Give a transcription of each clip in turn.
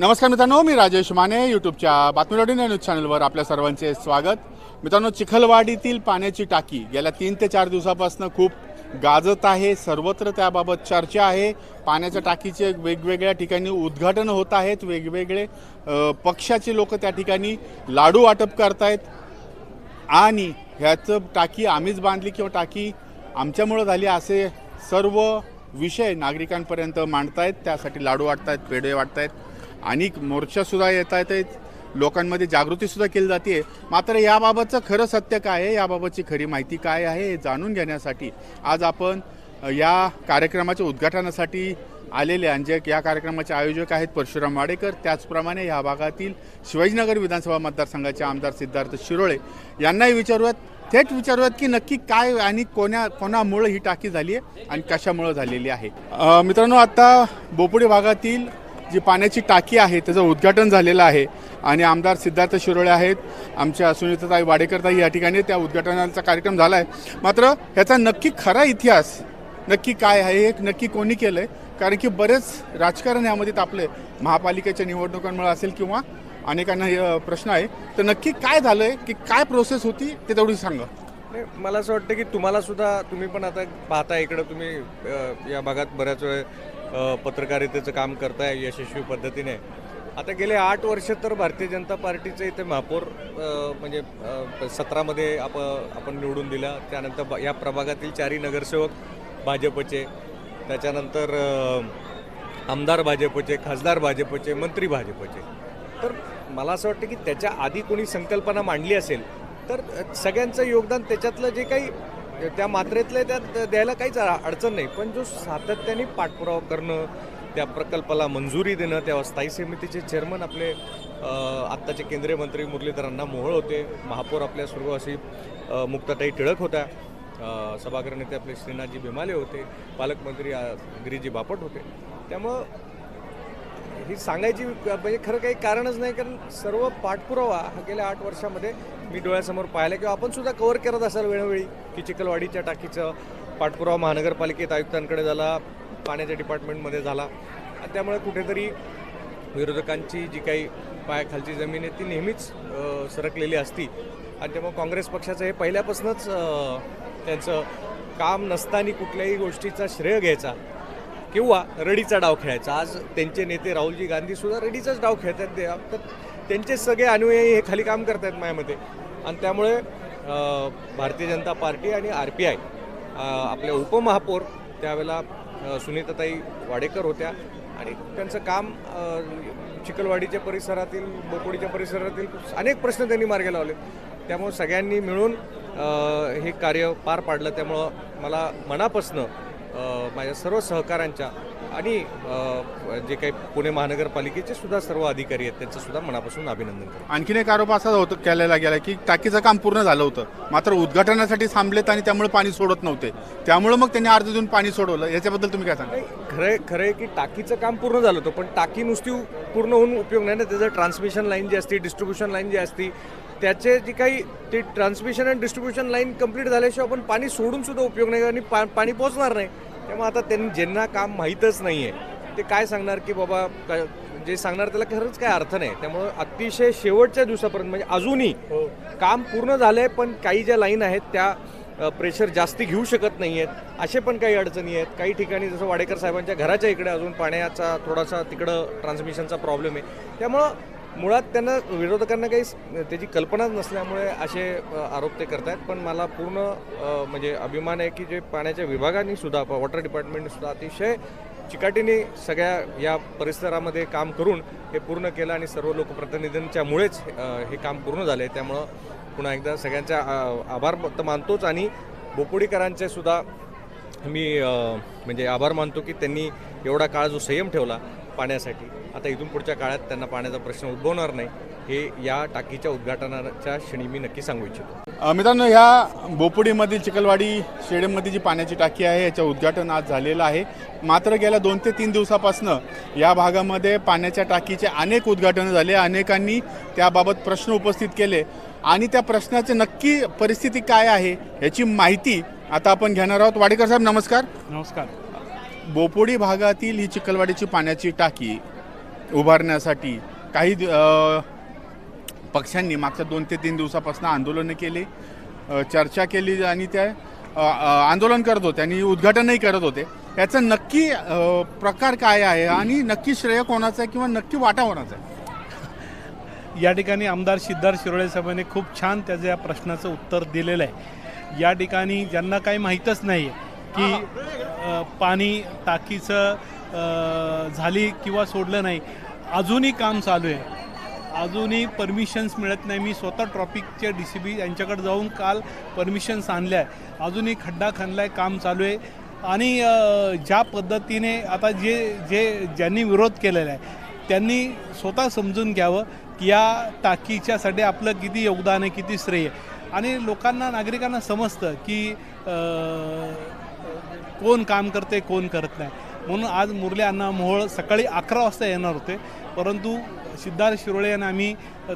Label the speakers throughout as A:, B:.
A: नमस्कार मित्रांनो मी राजेश माने यूट्यूबच्या बातमीवाडी न्यूज चॅनलवर आपल्या सर्वांचे स्वागत. मित्रांनो चिखलवाडीतील पाण्याची टाकी गेल्या तीन ते चार दिवसापासून खूप गाजत आहे. सर्वत्र त्याबाबत चर्चा आहे. पाण्याच्या टाकीचे वेगवेगळ्या ठिकाणी उद्घाटन होत आहेत. वेगवेगळे पक्षाचे लोक त्या ठिकाणी लाडू वाटप करतायत. आणि ह्याचं टाकी आम्हीच बांधली किंवा टाकी आमच्यामुळं झाली असे सर्व विषय नागरिकांपर्यंत मांडतायत. त्यासाठी लाडू वाटतायत पेढे वाटतायत. अनेक मोर्चासुद्धा येत आहेत लोकांमध्ये जागृतीसुद्धा केली जाते. मात्र याबाबतचं खरं सत्य काय आहे? याबाबतची खरी माहिती काय आहे हे जाणून घेण्यासाठी आज आपण या कार्यक्रमाच्या उद्घाटनासाठी आलेले आणि जे या कार्यक्रमाचे आयोजक आहेत परशुराम वाडेकर. त्याचप्रमाणे या भागातील शिवाजीनगर विधानसभा मतदारसंघाचे आमदार सिद्धार्थ शिरोळे यांनाही विचारूयात. थेट विचारूयात की नक्की काय आणि कोण्या कोणामुळं ही टाकी झाली आहे आणि कशामुळं झालेली आहे? मित्रांनो आता बोपुडी भागातील जी पाण्याची टाकी आहे त्याचं उद्घाटन झालेलं आहे. आणि आमदार सिद्धार्थ शिरोळे आहेत. आमच्या सुनीताताई वाडेकरताई या ठिकाणी त्या उद्घाटनाचा कार्यक्रम झाला आहे मात्र ह्याचा नक्की खरा इतिहास नक्की काय आहे हे नक्की कोणी केलं आहे कारण की बरेच राजकारण यामध्ये तापले महापालिकेच्या निवडणुकांमुळे असेल किंवा अनेकांना हे, प्रश्न आहे. तर नक्की काय झालं आहे की काय प्रोसेस होती ते तेवढी सांगा.
B: मला असं वाटतं की तुम्हाला सुद्धा तुम्ही पण आता पाहता इकडं तुम्ही या भागात बऱ्याच वेळ पत्रकारितेचं काम करताय यशस्वी पद्धतीने. आता गेले आठ वर्ष तर भारतीय जनता पार्टीचं इथे महापौर म्हणजे सतरामध्ये आप आपण निवडून दिला. त्यानंतर ब- या प्रभागातील चारही नगरसेवक भाजपचे. त्याच्यानंतर आमदार भाजपचे खासदार भाजपचे मंत्री भाजपचे. तर मला असं वाटतं की त्याच्या आधी कोणी संकल्पना मांडली असेल तर सगळ्यांचं योगदान त्याच्यातलं जे काही त्या मात्रेतल्या आहे त्यात द्यायला काहीच अडचण नाही. पण जो सातत्याने पाठपुरावा करणं त्या प्रकल्पाला मंजुरी देणं त्या स्थायी समितीचे चेअरमन आपले आत्ताचे केंद्रीय मंत्री मुरलीधरांना मोहळ होते. महापौर आपल्या सुरुवासी मुक्ताताई टिळक होत्या. सभागृह नेते आपले श्रीनाथजी भीमाले होते. पालकमंत्री गिरीजी बापट होते. त्यामुळं ही सांगायची म्हणजे खरं काही कारणच नाही कारण सर्व पाठपुरावा हा गेल्या आठ वर्षामध्ये मी डोळ्यासमोर पाहिला किंवा आपण सुद्धा कव्हर करत असाल वेळोवेळी की चिखलवाडीच्या टाकीचं पाठपुरावा महानगरपालिकेत आयुक्तांकडे झाला पाण्याच्या डिपार्टमेंटमध्ये झाला. आणि त्यामुळे कुठेतरी विरोधकांची जी काही पायाखालची जमीन आहे ती नेहमीच सरकलेली असती. आणि त्यामुळे काँग्रेस पक्षाचं हे पहिल्यापासूनच त्यांचं काम नसताना कुठल्याही गोष्टीचा श्रेय घ्यायचा. किंवा रडीचा डाव खेळायचा. आज त्यांचे नेते राहुलजी गांधीसुद्धा रडीचाच डाव खेळतात. ते तर त्यांचे सगळे अनुयायी हे खाली काम करत आहेत माझ्यामध्ये आणि त्यामुळे भारतीय जनता पार्टी आणि आर पी आय आपल्या उपमहापौर त्यावेळेला सुनीताताई वाडेकर होत्या. आणि त्यांचं काम चिखलवाडीच्या परिसरातील बोकोडीच्या परिसरातील अनेक प्रश्न त्यांनी मार्गी लावले. त्यामुळं सगळ्यांनी मिळून हे कार्य पार पाडलं. त्यामुळं मला मनापासनं माझ्या सर्व सहकाऱ्यांच्या आणि जे काही पुणे महानगरपालिकेचे सुद्धा सर्व अधिकारी आहेत त्यांचं सुद्धा मनापासून अभिनंदन करतो.
A: आणखीन एक आरोप असा होता केलेला गेला की टाकीचं काम पूर्ण झालं होतं. मात्र उद्घाटनासाठी थांबलेत आणि त्यामुळे पाणी सोडत नव्हते. त्यामुळे मग त्यांनी अर्ज देऊन पाणी सोडवलं. याच्याबद्दल तुम्ही काय सांगा
B: खरं खरं आहे की टाकीचं काम पूर्ण झालं होतं पण टाकी नुसती पूर्ण होऊन उपयोग नाही ना. त्याचं ट्रान्समिशन लाईन जी असते डिस्ट्रीब्युशन लाईन जी असती त्याचे जी काही ती ट्रान्समिशन आणि डिस्ट्रीब्युशन लाईन कंप्लीट झाल्याशिवाय आपण पाणी सोडून सुद्धा उपयोग नाही आणि पा पाणी पोचणार नाही. त्यामुळे आता त्यांनी ज्यांना काम माहीतच नाही आहे ते काय सांगणार की बाबा जे सांगणार त्याला खरंच काय अर्थ नाही. त्यामुळं अतिशय शेवटच्या दिवसापर्यंत म्हणजे अजूनही काम पूर्ण झालंय पण काही ज्या लाईन आहेत त्या प्रेशर जास्ती घेऊ शकत नाही आहेत असे पण काही अडचणी आहेत. काही ठिकाणी जसं वाडेकर साहेबांच्या घराच्या इकडे अजून पाण्याचा थोडासा तिकडं ट्रान्समिशनचा प्रॉब्लेम आहे. त्यामुळं मुळात त्यांना विरोधकांना काही त्याची कल्पनाच नसल्यामुळे असे आरोप ते करत आहेत पण मला पूर्ण म्हणजे अभिमान आहे की जे पाण्याच्या विभागाने सुद्धा वॉटर डिपार्टमेंटने सुद्धा अतिशय चिकाटीने सगळ्या या परिसरामध्ये काम करून हे पूर्ण केलं आणि सर्व लोकप्रतिनिधींच्यामुळेच हे काम पूर्ण झाले त्यामुळं पुन्हा एकदा सगळ्यांचा आभार तर मानतोच आणि बोपोडीकरांचे सुद्धा मी म्हणजे आभार मानतो की त्यांनी एवढा काळ जो संयम ठेवला पाण्यासाठी. आता इथून पुढच्या काळात त्यांना पाण्याचा प्रश्न उद्भवणार नाही हे या टाकीच्या उद्घाटनाच्या क्षणी मी नक्की सांगू इच्छितो.
A: मित्रांनो ह्या बोपुडीमधील चिखलवाडी स्टेडियममधील जी पाण्याची टाकी आहे याचं उद्घाटन आज झालेलं आहे. मात्र गेल्या दोन ते तीन दिवसापासनं या भागामध्ये पाण्याच्या टाकीचे अनेक उद्घाटनं झाले. अनेकांनी त्याबाबत प्रश्न उपस्थित केले. आणि त्या प्रश्नाची नक्की परिस्थिती काय आहे याची माहिती आता आपण घेणार आहोत. वाडेकर साहेब नमस्कार.
C: नमस्कार.
A: बोपोडी भागातील ही चिखलवाडीची पाण्याची टाकी उभारण्यासाठी काही पक्षांनी मागच्या दोन ते तीन दिवसापासून आंदोलनं केली चर्चा केली आणि त्या आंदोलन करत होते आणि उद्घाटनही करत होते. याचं नक्की प्रकार काय आहे आणि नक्की श्रेय कोणाचं आहे किंवा नक्की वाटा कोणाचा आहे?
C: या ठिकाणी आमदार सिद्धार्थ शिरोळे साहेबांनी खूप छान त्याच्या या प्रश्नाचं उत्तर दिलेलं आहे. या ठिकाणी ज्यांना काही माहीतच नाही की पाणी टाकीचं झाली किंवा सोडलं नाही अजूनही काम चालू आहे. अजूनही परमिशन्स मिळत नाही. मी स्वतः ट्रॉपिकच्या डी सी बी यांच्याकडे जाऊन काल परमिशन्स आणल्या आहे अजूनही खड्डा खणला आहे काम चालू आहे. आणि ज्या पद्धतीने आता जे जे ज्यांनी विरोध केलेला आहे त्यांनी स्वतः समजून घ्यावं की या टाकीच्यासाठी आपलं किती योगदान आहे किती श्रेय आणि लोकांना नागरिकांना समजतं की कोण काम करते कोण करत नाही. म्हणून आज मुरली अण्णा मोहोळ सकाळी अकरा वाजता येणार होते. परंतु सिद्धार्थ शिरोळे यांना आम्ही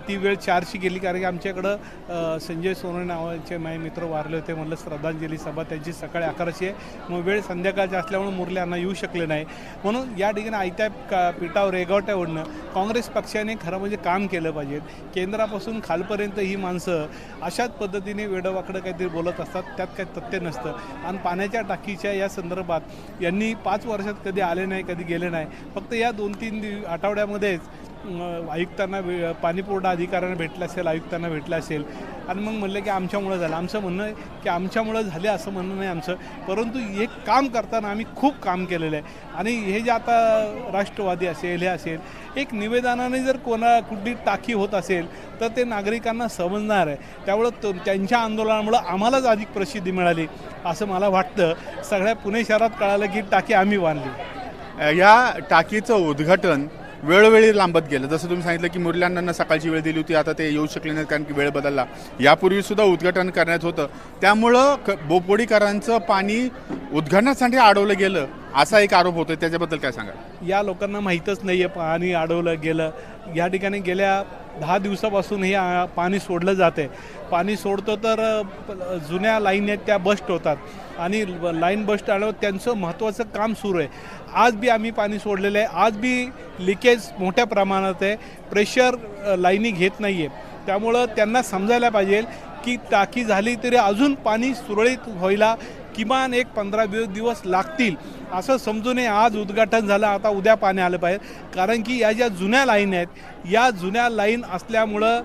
C: ती वेळ चारशी गेली कारण की आमच्याकडं संजय सोनवणे नावाचे माझे मित्र वारले होते म्हणलं श्रद्धांजली सभा त्यांची सकाळी अकराची आहे मग वेळ संध्याकाळची असल्यामुळे मुरले यांना येऊ शकले नाही. म्हणून या ठिकाणी आयत्या का पिठावर रेगावट्यावरनं काँग्रेस पक्षाने खरं म्हणजे काम केलं पाहिजे. केंद्रापासून खालपर्यंत ही माणसं अशाच पद्धतीने वेडवाकडं काहीतरी बोलत असतात त्यात काही तथ्य नसतं. आणि पाण्याच्या टाकीच्या या संदर्भात यांनी पाच वर्षात कधी आले नाही कधी गेले नाही. फक्त या दोन तीन दिव आठवड्यामध्येच आयुक्तांना वे- पाणीपुरवठा अधिकाऱ्यांना भेटलं असेल आयुक्तांना भेटलं असेल. आणि मग म्हणलं की आमच्यामुळं झालं. आमचं म्हणणं आहे की आमच्यामुळं झाले असं म्हणणं नाही आमचं. परंतु एक काम करताना आम्ही खूप काम केलेलं आहे. आणि हे जे आता राष्ट्रवादी असेल हे असेल एक निवेदनाने जर कोणा कुठली टाकी होत असेल तर ते नागरिकांना समजणार आहे. त्यामुळं तो त्यांच्या आंदोलनामुळं आम्हालाच अधिक प्रसिद्धी मिळाली असं मला वाटतं. सगळ्या पुणे शहरात कळालं की टाकी आम्ही बांधली.
A: या टाकीचं उद्घाटन वेळोवेळी लांबत गेलं. जसं तुम्ही सांगितलं की मुरल्यांना सकाळची वेळ दिली होती आता ते येऊ शकले नाहीत कारण की वेळ बदलला. यापूर्वी सुद्धा उद्घाटन करण्यात होतं. त्यामुळं क बोपोडीकरांचं पाणी उद्घाटनासाठी अडवलं गेलं. असा एक आरोप होतो त्याच्याबद्दल काय सांगा
C: या लोकांना माहीतच नाही आहे पाणी अडवलं गेलं. या ठिकाणी गेल्या दहा दिवसापासून हे पाणी सोडलं जाते पाणी सोडतं तर जुन्या लाईन आहेत त्या बस्ट होतात. आणि लाईन बस्ट आल्यावर त्यांचं महत्त्वाचं काम सुरू आहे. आज बी आम्ही पाणी सोडलेलं आहे. आज बी लिकेज मोठ्या प्रमाणात आहे. प्रेशर लाईनी घेत नाही आहे त्यामुळं त्यांना समजायला पाहिजे की टाकी झाली तरी अजून पाणी सुरळीत व्हायला किमान एक पंधरा वीस दिवस लागतील. असं समजून नये आज उद्घाटन झालं आता उद्या पाणी आलं पाहिजे. कारण की या ज्या जुन्या लाईन आहेत या जुन्या लाईन असल्यामुळं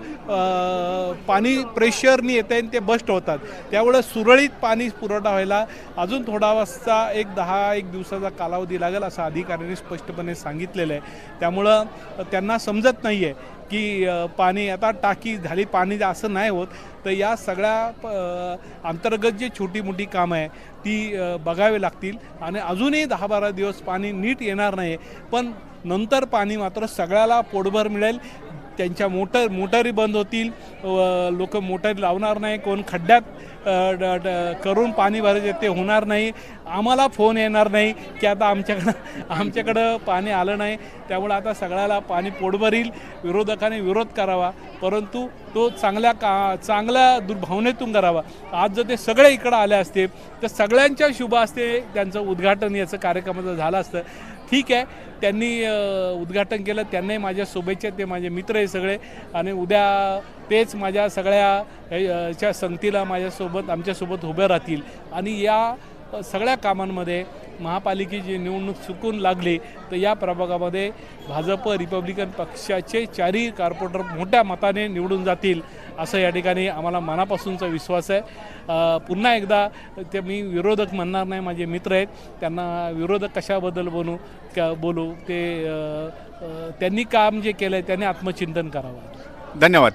C: पाणी प्रेशरनी येतं आणि ते बस्ट होतात. त्यामुळं सुरळीत पाणी पुरवठा व्हायला अजून थोडा वाजता एक दहा एक दिवसाचा कालावधी लागेल असं अधिकाऱ्यांनी स्पष्टपणे सांगितलेलं आहे. त्यामुळं त्यांना समजत नाही आहे की पाणी आता टाकी झाली पाणी असं नाही होत तर या सगळ्या प- अंतर्गत जी छोटी मोठी कामं आहे ती बघावी लागतील. आणि अजूनही दहा बारा दिवस पाणी नीट येणार नाही पण नंतर पाणी मात्र सगळ्याला पोटभर मिळेल. त्यांच्या मोटर मोटारी बंद होतील. लोक मोटारी लावणार नाही. कोण खड्ड्यात ड- ड- करून पाणी भरायचे ते होणार नाही. आम्हाला फोन येणार नाही की आता आमच्याकडं आमच्याकडं पाणी आलं नाही. त्यामुळे आता सगळ्याला पाणी पोटभरील विरोधकाने विरोध करावा. परंतु तो चांगल्या का चांगल्या दुर्भावनेतून करावा. आज जर ते सगळे इकडं आले असते तर सगळ्यांच्या शुभ असते त्यांचं उद्घाटन याचं कार्यक्रमाचं झालं असतं. ठीक आहे त्यांनी उद्घाटन केलं त्यांनाही माझ्या शुभेच्छा ते माझे मित्र आहे सगळे. आणि उद्या तेच माझ्या सगळ्या च्या संगतीला माझ्यासोबत आमच्यासोबत उभे राहतील. आणि या सगळ्या कामांमध्ये महापालिकेची निवडणूक चुकून लागली तर या प्रभागामध्ये भाजप रिपब्लिकन पक्षाचे चारही कार्पोरेटर मोठ्या मताने निवडून जातील असं या ठिकाणी आम्हाला मनापासूनचा विश्वास आहे. पुन्हा एकदा ते मी विरोधक म्हणणार नाही माझे मित्र आहेत त्यांना विरोधक कशाबद्दल बोलू का बोलू ते त्यांनी काम जे केलं आहे त्यांनी आत्मचिंतन करावं.
A: धन्यवाद.